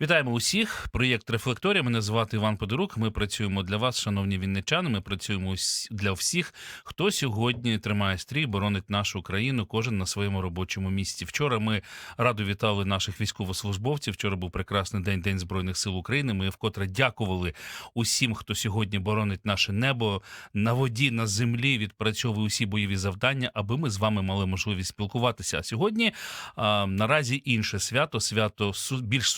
Вітаємо усіх. Проєкт Рефлекторія. Мене звати Іван Подорук. Ми працюємо для вас, шановні вінничани. Ми працюємо для всіх, хто сьогодні тримає стрій, боронить нашу країну, кожен на своєму робочому місці. Вчора ми радо вітали наших військовослужбовців. Вчора був прекрасний день, День Збройних сил України. Ми вкотре дякували усім, хто сьогодні боронить наше небо на воді, на землі, відпрацьовує усі бойові завдання, аби ми з вами мали можливість спілкуватися. А сьогодні а, наразі інше свято, свято більш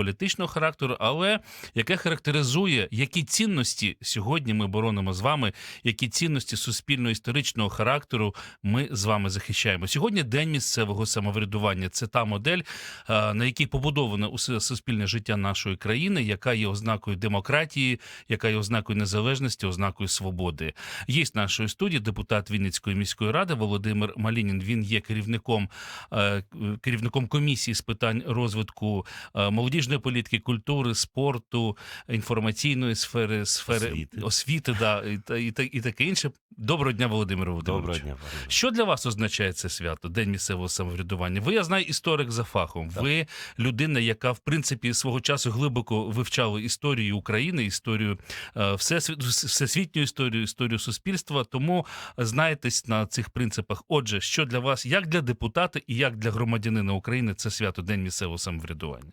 суспільно-політичного характеру, але яке характеризує, які цінності сьогодні ми боронимо з вами, які цінності суспільно-історичного характеру ми з вами захищаємо. Сьогодні день місцевого самоврядування. Це та модель, на якій побудоване усе суспільне життя нашої країни, яка є ознакою демократії, яка є ознакою незалежності, ознакою свободи. Є з нашої студії депутат Вінницької міської ради Володимир Малінін. Він є керівником е, керівником комісії з питань розвитку е, молодіжної політики, культури, спорту, інформаційної сфери, сфери Освіти. освіти да, і, та- і, і таке інше. Доброго дня, Володимир Володимирович. Доброго дня, пане. Що для вас означає це свято, День місцевого самоврядування? Ви, я знаю, історик за фахом. Ви людина, яка в принципі свого часу глибоко вивчала історію України, історію е, всесвіт, всесвітню історію, історію суспільства. Тому знаєтесь на цих принципах. Отже, що для вас, як для депутата і як для громадянина України, це свято День місцевого самоврядування?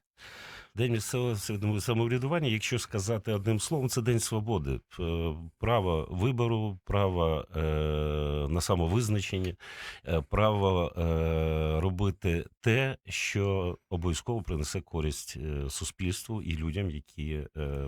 День місцевого самоврядування- якщо сказати одним словом, це день свободи. Е, Право вибору, право е, на самовизначення, е, право робити те, що обов'язково принесе користь суспільству і людям, які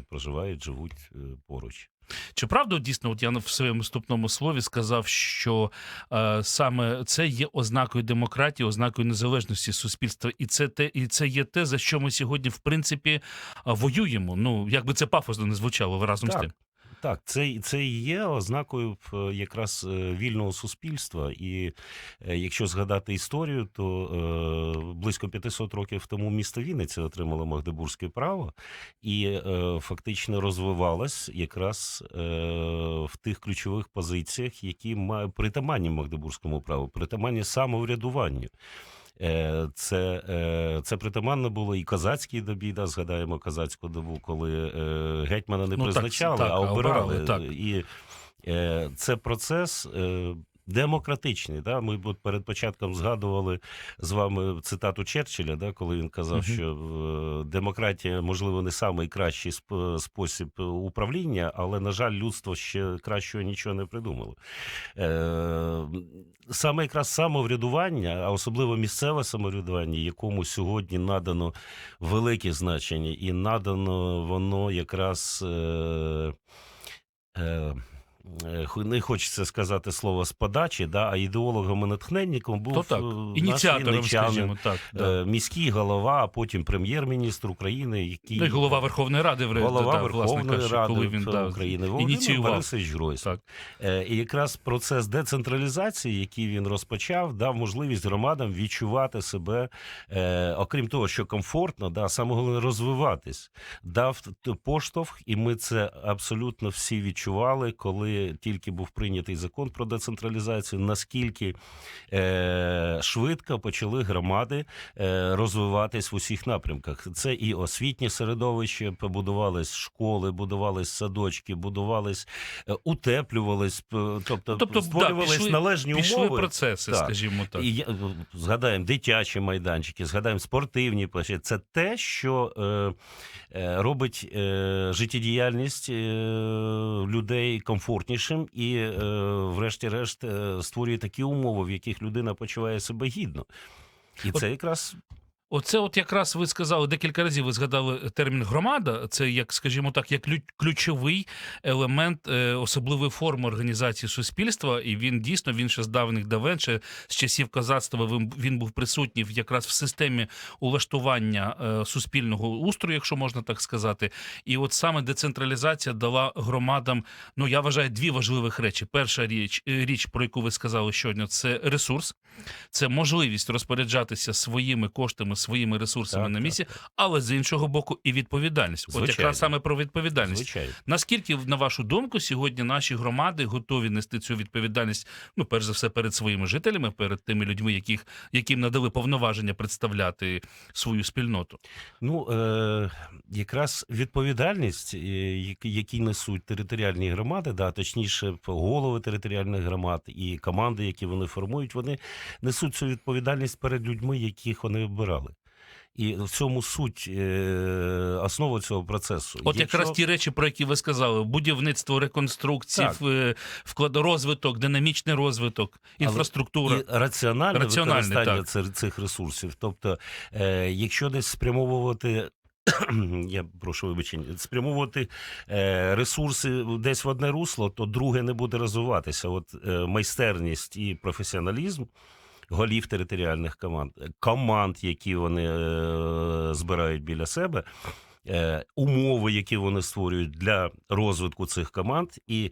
проживають, живуть поруч. Чи правда дійсно, от я в своєму вступному слові сказав, що е, саме це є ознакою демократії, ознакою незалежності суспільства, і це те, і це є те, за що ми сьогодні, в принципі, е, воюємо. Ну як би це пафосно не звучало разом разом з тим. Так, це, це є ознакою е, якраз е, вільного суспільства. І е, якщо згадати історію, то близько 500 років тому місто Вінниця отримало Магдебурзьке право і фактично розвивалось якраз в тих ключових позиціях, які ма- притаманні Магдебурзькому праву, притаманні самоврядуванню. Е, Це, е, це притаманно було і козацькій добі, да, згадаємо козацьку добу, коли е, гетьмана не Ну, призначали, так, а а обирали. так. І це процес. Демократичний, да, ми от перед початком згадували з вами цитату Черчилля, да, коли він казав, Мгм. що е, демократія, можливо, не найкращий сп- спосіб управління, але, на жаль, людство ще кращого нічого не придумало. Е, саме якраз самоврядування, а особливо місцеве самоврядування, якому сьогодні надано велике значення, і надано воно якраз. Е, е, не хочеться сказати слово з подачі, да, а ідеологом і натхненником був То так, е, ініціатором, скажімо так. Да. е, міський голова, а потім прем'єр-міністр України, який Ну, і голова Верховної Ради в голова да, власне Верховної кажучи, Ради коли він да, України Володимир ініціював. Борисович Гройсман. Так. Е, І якраз процес децентралізації, який він розпочав, дав можливість громадам відчувати себе, е, окрім того, що комфортно, да, саме головне розвиватись, дав поштовх, і ми це абсолютно всі відчували, коли тільки був прийнятий закон про децентралізацію, наскільки е, швидко почали громади е, розвиватись в усіх напрямках. Це і освітнє середовище, побудувались школи, будувались садочки, будувались, е, утеплювались, тобто, Тобто, да, створювались пішли- належні Пішли умови. процеси, Так. скажімо так. І згадаємо дитячі майданчики, згадаємо спортивні площі. Це те, що е, е, робить е, життєдіяльність е, людей комфортнішим і, е, врешті-решт, е, створює такі умови, в яких людина почуває себе гідно. І От це якраз Оце, от якраз ви сказали декілька разів. Ви згадали термін громада. Це як, скажімо так, як ключовий елемент е, особливої форми організації суспільства, і він дійсно він ще з давних давен, ще з часів козацтва. Він, був присутній якраз в системі улаштування е, суспільного устрою, якщо можна так сказати. І от саме децентралізація дала громадам. Ну я вважаю дві важливих речі. Перша річ, е, річ, про яку ви сказали щойно, це ресурс, це можливість розпоряджатися своїми коштами, своїми ресурсами Так, на так, місці, але з іншого боку, і відповідальність. От якраз саме про відповідальність. Звичайно. Наскільки, на вашу думку, сьогодні наші громади готові нести цю відповідальність, ну, перш за все, перед своїми жителями, перед тими людьми, яких, яким надали повноваження представляти свою спільноту? Ну, е, якраз відповідальність, е, які- які несуть територіальні громади, да, точніше, голови територіальних громад і команди, які вони формують, вони несуть цю відповідальність перед людьми, яких вони обирали. І в цьому суть е, основа цього процесу. От Якщо- якраз ті речі, про які ви сказали: будівництво, реконструкції, Так. в- вклад розвиток, динамічний розвиток, Але інфраструктура. І раціональне Раціональне, використання так. цих, ресурсів. Тобто, е, якщо десь спрямовувати. Я прошу вибачення, спрямовувати е, ресурси десь в одне русло, то друге не буде розвиватися. От е, майстерність і професіоналізм голів територіальних команд, е, команд, які вони е, збирають біля себе, е, умови, які вони створюють для розвитку цих команд, і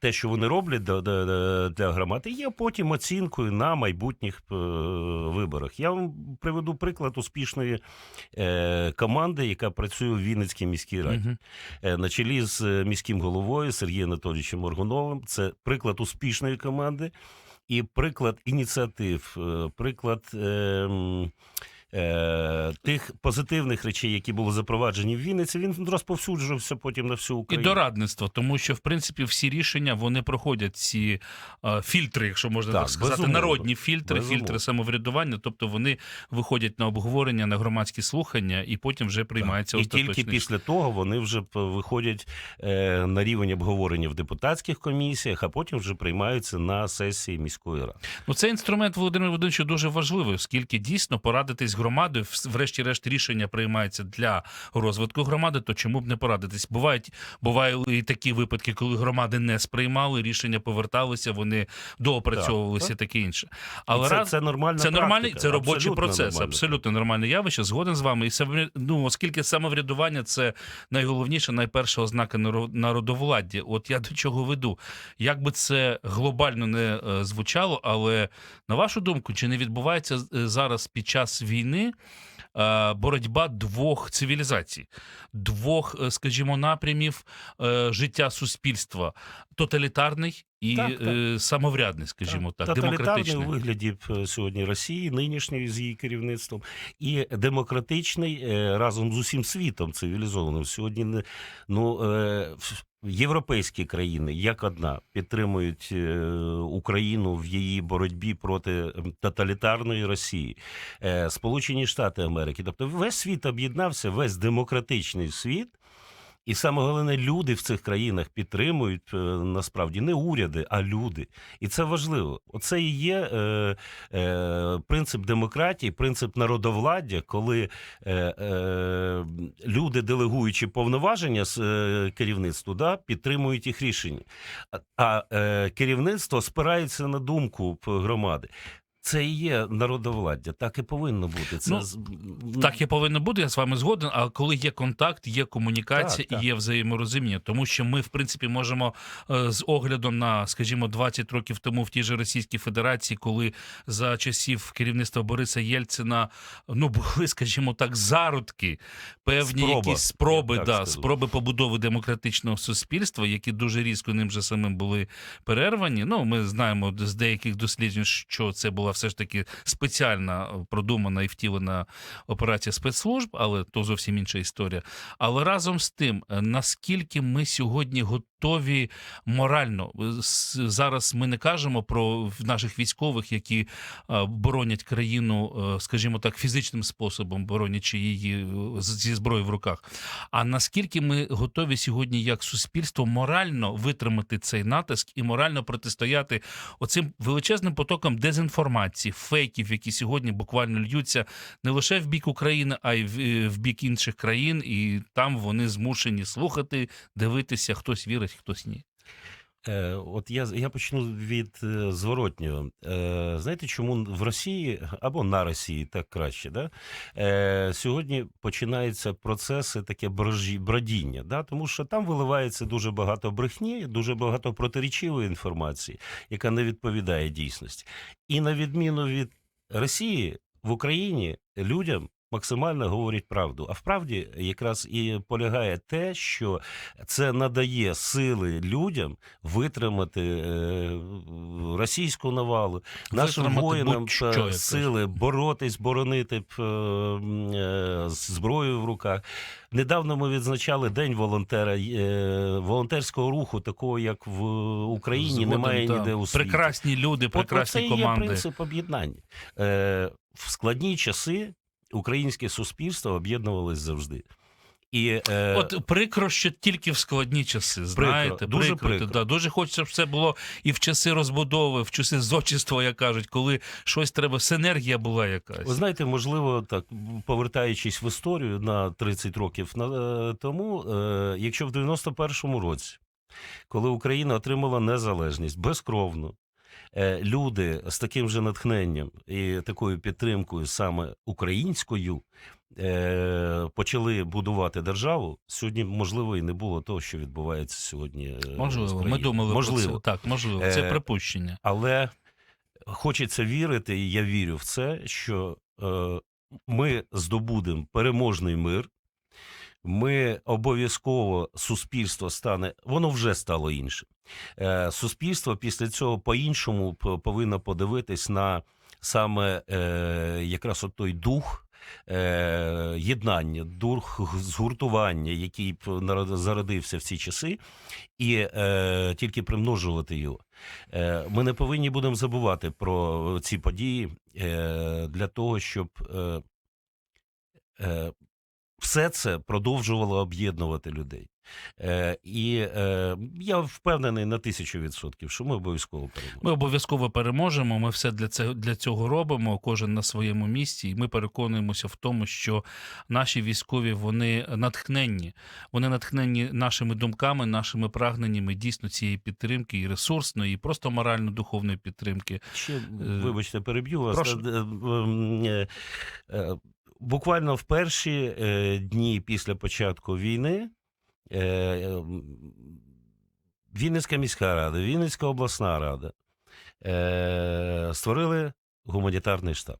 те, що вони роблять для, для, для громад, є потім оцінкою на майбутніх виборах. Я вам приведу приклад успішної команди, яка працює в Вінницькій міській раді е, на чолі з міським головою Сергієм Анатолійовичем Моргуновим. Це приклад успішної команди і приклад ініціатив, е, приклад. Е, Е, тих позитивних речей, які були запроваджені в Вінниці, він розповсюджувався потім на всю І Україну. дорадництво, тому що в принципі всі рішення вони проходять ці е, фільтри, якщо можна так, Так, сказати, безумовно. народні фільтри, Безумовно. фільтри самоврядування. Тобто вони виходять на обговорення, на громадські слухання, і потім вже приймається і остаточне тільки після того вони вже виходять е, на рівень обговорення в депутатських комісіях, а потім вже приймаються на сесії міської ради. Ну, цей інструмент Володимир Володимирович дуже важливий, оскільки дійсно порадитись з громадою, врешті-решт рішення приймається для розвитку громади, то чому б не порадитись? Бувають бувають і такі випадки, коли громади не сприймали, рішення поверталися, вони доопрацьовувалися Так, і таке інше. Але це, раз це нормальна це нормальний, це робочий абсолютно процес, нормальна абсолютно нормальне явище. Згоден з вами. І ну, оскільки самоврядування це найголовніша, найперша ознака наро- народовладдя. От я до чого веду. Як би це глобально не е, звучало, але на вашу думку, чи не відбувається е, зараз під час війни? Е, Боротьба двох цивілізацій, двох, е, скажімо, напрямів е, життя суспільства: тоталітарний і Так, так. е, самоврядний, скажімо так, Тоталітарний демократичний. у вигляді е, сьогодні Росії, нинішньої з її керівництвом, і демократичний е, разом з усім світом цивілізованим. Сьогодні не- ну, європейські країни як одна підтримують Україну в її боротьбі проти тоталітарної Росії, Сполучені Штати Америки. Тобто весь світ об'єднався, весь демократичний світ. І саме головне, люди в цих країнах підтримують е, насправді не уряди, а люди. І це важливо. Оце і є е, е, принцип демократії, принцип народовладдя, коли е, е, люди, делегуючи повноваження з е, керівництву, да, підтримують їх рішення. А, е, керівництво спирається на думку громади. Це і є народовладдя, так і повинно бути. Це Ну, з- Так і повинно бути, я з вами згоден. А коли є контакт, є комунікація Так, так. і є взаєморозуміння, тому що ми, в принципі, можемо е, з оглядом на, скажімо, 20 років тому в тій же Російській Федерації, коли за часів керівництва Бориса Єльцина ну були, скажімо так, зародки, певні Спроба, якісь спроби, я да, скажу. спроби побудови демократичного суспільства, які дуже різко ним же самим були перервані. Ну, ми знаємо з деяких досліджень, що це була все ж таки спеціальна е, продумана і втілена операція спецслужб, але то зовсім інша історія. Але разом з тим, е, наскільки ми сьогодні готові морально Е, зараз ми не кажемо про наших військових, які е, боронять країну, е, скажімо так, фізичним способом, боронячи її зі зброєю в руках. А наскільки ми готові сьогодні, як суспільство, морально витримати цей натиск і морально протистояти оцим величезним потокам дезінформації, фейків, які сьогодні буквально льються не лише в бік України, а й в бік інших країн, і там вони змушені слухати, дивитися, хтось вірить, хтось ні. Е, от я, я почну від е, зворотнього. Е, знаєте, чому в Росії або на Росії так краще? Да? Е, сьогодні починаються процеси таке бродіння, да? тому що там виливається дуже багато брехні, дуже багато протирічивої інформації, яка не відповідає дійсності. І на відміну від Росії, в Україні людям максимально говорять правду. А вправді якраз і полягає те, що це надає сили людям витримати е, російську навалу, нашим воїнам сили боротись, боронити е, е, з зброєю в руках. Недавно ми відзначали День волонтера. Волонтерського руху, такого як в Україні, Згоден, немає так. ніде у світі. Прекрасні люди, От прекрасні це і команди. є принцип об'єднання. В складні часи українське суспільство об'єднувалось завжди. І, е, От прикро, що тільки в складні часи, знаєте, дуже прикро, прикро. Да, дуже хочеться, щоб все було і в часи розбудови, в часи зодчества, як кажуть, коли щось треба, синергія була якась. Ви знаєте, можливо, так повертаючись в історію на 30 років на, е, тому, е, якщо в 91-му році, коли Україна отримала незалежність безкровно, люди з таким же натхненням і такою підтримкою, саме українською, е, почали будувати державу, сьогодні можливо і не було того, що відбувається сьогодні. е, Можливо, ми думали можливо. про це. Так, можливо, це Е, припущення. Але хочеться вірити, і я вірю в це, що е, ми здобудемо переможний мир. Ми обов'язково суспільство стане, воно вже стало іншим. Е, суспільство після цього по-іншому повинно подивитись на саме е, якраз от той дух. Е, єднання, дух згуртування, який зародився в ці часи, і е, тільки примножувати його. Е, Ми не повинні будемо забувати про ці події е, для того, щоб е, все це продовжувало об'єднувати людей. Е, І е, я впевнений на тисячу відсотків, що ми обов'язково переможемо. Ми обов'язково переможемо. Ми все для цього для цього робимо. Кожен на своєму місці, і ми переконуємося в тому, що наші військові вони натхненні. Вони натхненні нашими думками, нашими прагненнями дійсно цієї підтримки, і ресурсної, і просто морально-духовної підтримки. Ще, вибачте, переб'ю вас. прошу. Буквально в перші е, дні після початку війни е, Вінницька міська рада, Вінницька обласна рада е, створили гуманітарний штаб.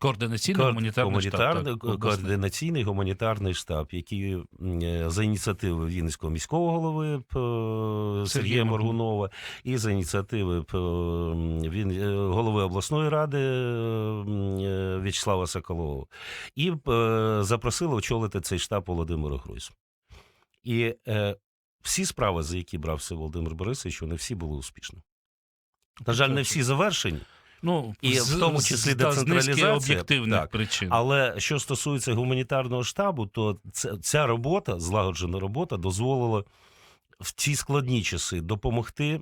Координаційний Кор- гуманітарний штаб. так, координаційний гуманітарний штаб, який е, за ініціативи Вінницького міського голови Сергія Сергія Моргунова і за ініціативи він, е, голови обласної ради е, В'ячеслава Соколова. І е, запросили очолити цей штаб Володимира Гройсмана. І е, всі справи, за які брався Володимир Борисович, вони всі були успішні. На жаль, не всі завершені. Ну, І з- в тому числі децентралізація, об'єктивних так. причин. Але що стосується гуманітарного штабу, то ця, ця робота, злагоджена робота, дозволила в ці складні часи допомогти.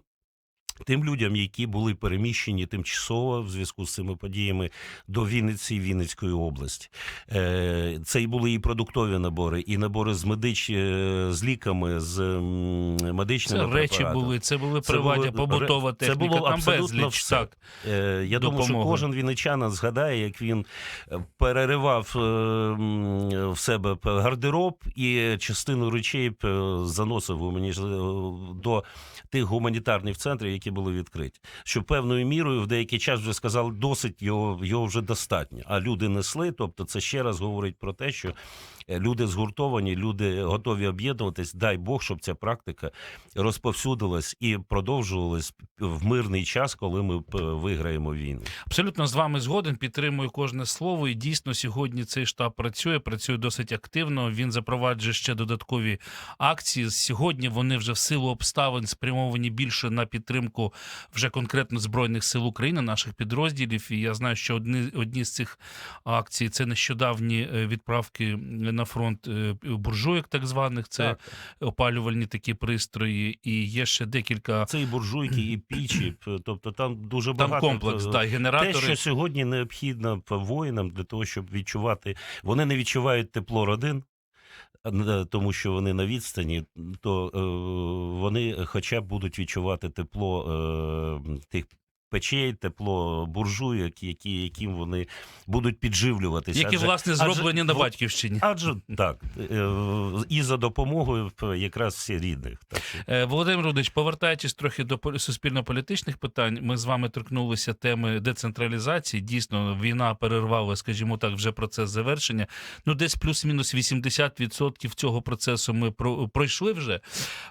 Тим людям, які були переміщені тимчасово в зв'язку з цими подіями до Вінниці і Вінницької області, Е, це і були і продуктові набори, і набори з медич... е, з ліками, з медичними Це речі були, це були приватні, побутова це було там абсолютно безліч. все. Так. Е, Я думаю, що кожен вінничанин згадає, як він переривав в себе гардероб і частину речей заносив у мені до тих гуманітарних центрів, які були відкриті. Що певною мірою в деякий час вже сказали, досить його, його вже достатньо. А люди несли. Тобто, це ще раз говорить про те, що люди згуртовані, люди готові об'єднуватись. Дай Бог, щоб ця практика розповсюдилась і продовжувалась в мирний час, коли ми виграємо війну. Абсолютно з вами згоден, підтримую кожне слово. І дійсно сьогодні цей штаб працює, працює досить активно. Він запроваджує ще додаткові акції. Сьогодні вони вже в силу обставин спрямовані більше на підтримку вже конкретно збройних сил України, наших підрозділів. І я знаю, що одні, одні з цих акцій це нещодавні е, відправки на фронт е, буржуєк, так званих. Це Так. опалювальні такі пристрої. І є ще декілька Це і буржуйки, і пічі. Тобто там дуже там багато комплекс, е, та Те, що сьогодні необхідно воїнам для того, щоб відчувати, вони не відчувають тепло родин. е, Тому що вони на відстані, то е, вони хоча б будуть відчувати тепло е, тих печей, тепло буржуйок, які, яким вони будуть підживлюватися. Які, Адже- власне, адже зроблені на батьківщині. Адже так, е, і за допомогою якраз всі рідних. Так що Е, Володимир Рудич, повертаючись трохи до полі- суспільно-політичних питань, ми з вами торкнулися теми децентралізації. Дійсно, війна перервала, скажімо так, вже процес завершення. Ну, десь плюс-мінус 80% цього процесу ми про- пройшли вже.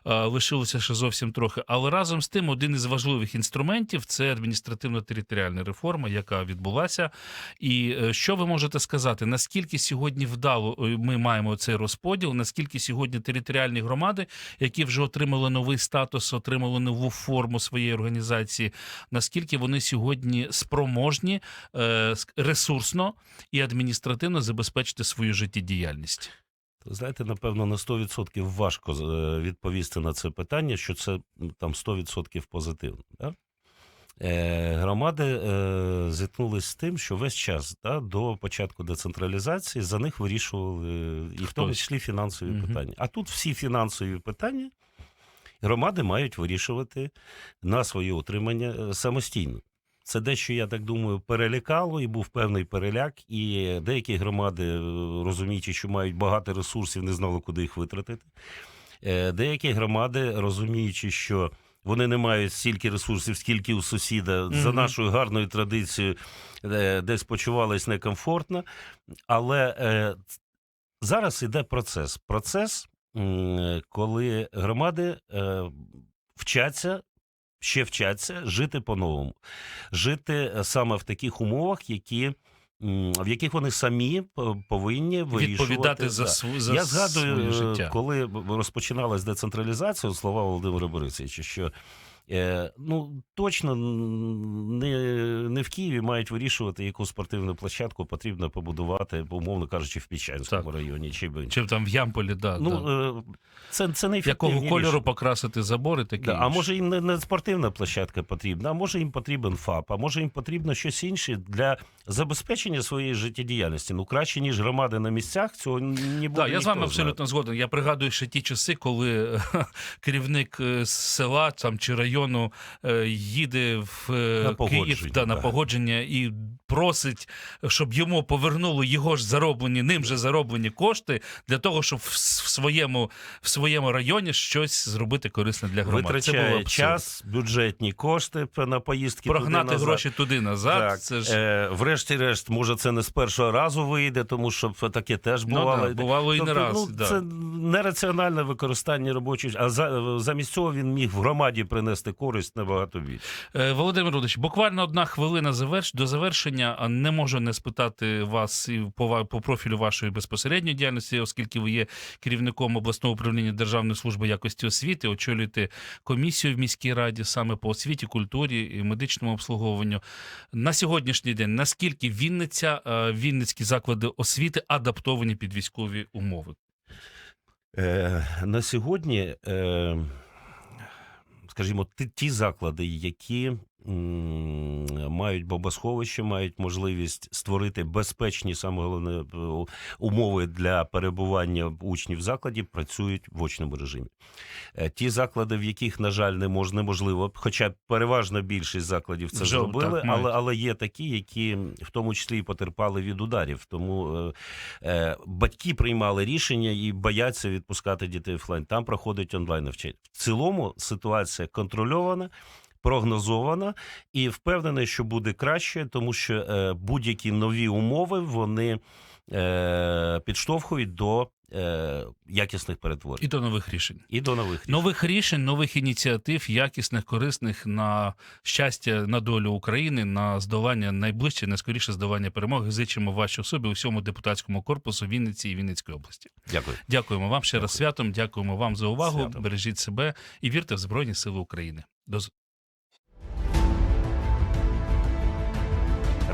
Е, Лишилося ще зовсім трохи. Але разом з тим, один із важливих інструментів це адміністративно-територіальна реформа, яка відбулася. І е, що ви можете сказати? Наскільки сьогодні вдало е, ми маємо цей розподіл? Наскільки сьогодні територіальні громади, які вже отримали новий статус, отримали нову форму своєї організації, наскільки вони сьогодні спроможні е, ресурсно і адміністративно забезпечити свою життєдіяльність? Знаєте, напевно, на 100% важко відповісти на це питання, що це там 100% позитивно. Да? Е, громади е, зіткнулись з тим, що весь час да, до початку децентралізації за них вирішували і в тому числі фінансові Мгм. питання. А тут всі фінансові питання громади мають вирішувати на своє утримання е, самостійно. Це дещо, я так думаю, перелякало, і був певний переляк. І деякі громади, розуміючи, що мають багато ресурсів, не знали, куди їх витратити. Деякі громади, розуміючи, що вони не мають стільки ресурсів, скільки у сусіда, за нашою гарною традицією, е, десь почувались некомфортно. Але е, зараз іде процес. Процес, коли громади е, вчаться. Ще вчаться жити по-новому, жити е, саме в таких умовах, які, в яких вони самі повинні вирішувати. Відповідати за, свою за Я згадую, своє життя. коли розпочиналась децентралізація, слова Володимира Борисовича, що ну точно не, не в Києві мають вирішувати, яку спортивну площадку потрібно побудувати, умовно кажучи, в Піщанському Так. районі чи іншому. Чи там в Ямполі, да, да. Ну, е, це, це не якого кольору покрасити забори, таке. Да, а може їм не, не спортивна площадка потрібна, а може їм потрібен ФАП, а може їм потрібно щось інше для забезпечення своєї життєдіяльності. Ну краще ніж громади на місцях. Цього не буде. Так, я з вами абсолютно згоден. Я пригадую ще ті часи, коли е, керівник е, села там чи району е, їде в е, На Київ да, на погодження і просить, щоб йому повернули його ж зароблені, ним же зароблені кошти для того, щоб в, своєму в своєму районі щось зробити корисне для громад. Це було Витрачає час, бюджетні кошти на поїздки. туди, прогнати назад. гроші туди назад. Так, Це ж е, врешті-решт, може, це не з першого разу вийде, тому що таке теж ну, бувало. да, бувало і не Тобто, раз. ну, да. Це нераціональне використання робочої, а за, замість цього він міг в громаді принести користь набагато більше. Е, Володимир Рудич, буквально одна хвилина заверш... до завершення. А Не можу не спитати вас і по, по профілю вашої безпосередньої діяльності, оскільки ви є керівником обласного управління Державної служби якості освіти, очолюєте комісію в міській раді саме по освіті, культурі і медичному обслуговуванню. На сьогоднішній день наскільки Вінниця, е, Вінницькі заклади освіти адаптовані під військові умови? Е, на сьогодні, е, скажімо, ті, заклади, які мають бомбосховище, мають можливість створити безпечні саме головне е, умови для перебування учнів в закладі, працюють в очному режимі. Е, Ті заклади, в яких, на жаль, не мож, неможливо, хоча переважна більшість закладів це Вже зробили, так але, але є такі, які в тому числі і потерпали від ударів. Тому е, е, батьки приймали рішення і бояться відпускати дітей офлайн. Там проходить онлайн навчання. В цілому ситуація контрольована. Прогнозована і впевнений, що буде краще, тому що е, будь-які нові умови вони е, підштовхують до е, якісних перетворень І до нових рішень. і до нових рішень. Нових рішень, нових ініціатив, якісних, корисних на щастя, на долю України, на здолання найближче, найскоріше здолання перемоги. Зичимо вашій особі усьому депутатському корпусу Вінниці і Вінницької області. Дякую. Дякуємо вам ще раз святом. Дякуємо вам за увагу. Святом. Бережіть себе і вірте в Збройні Сили України. До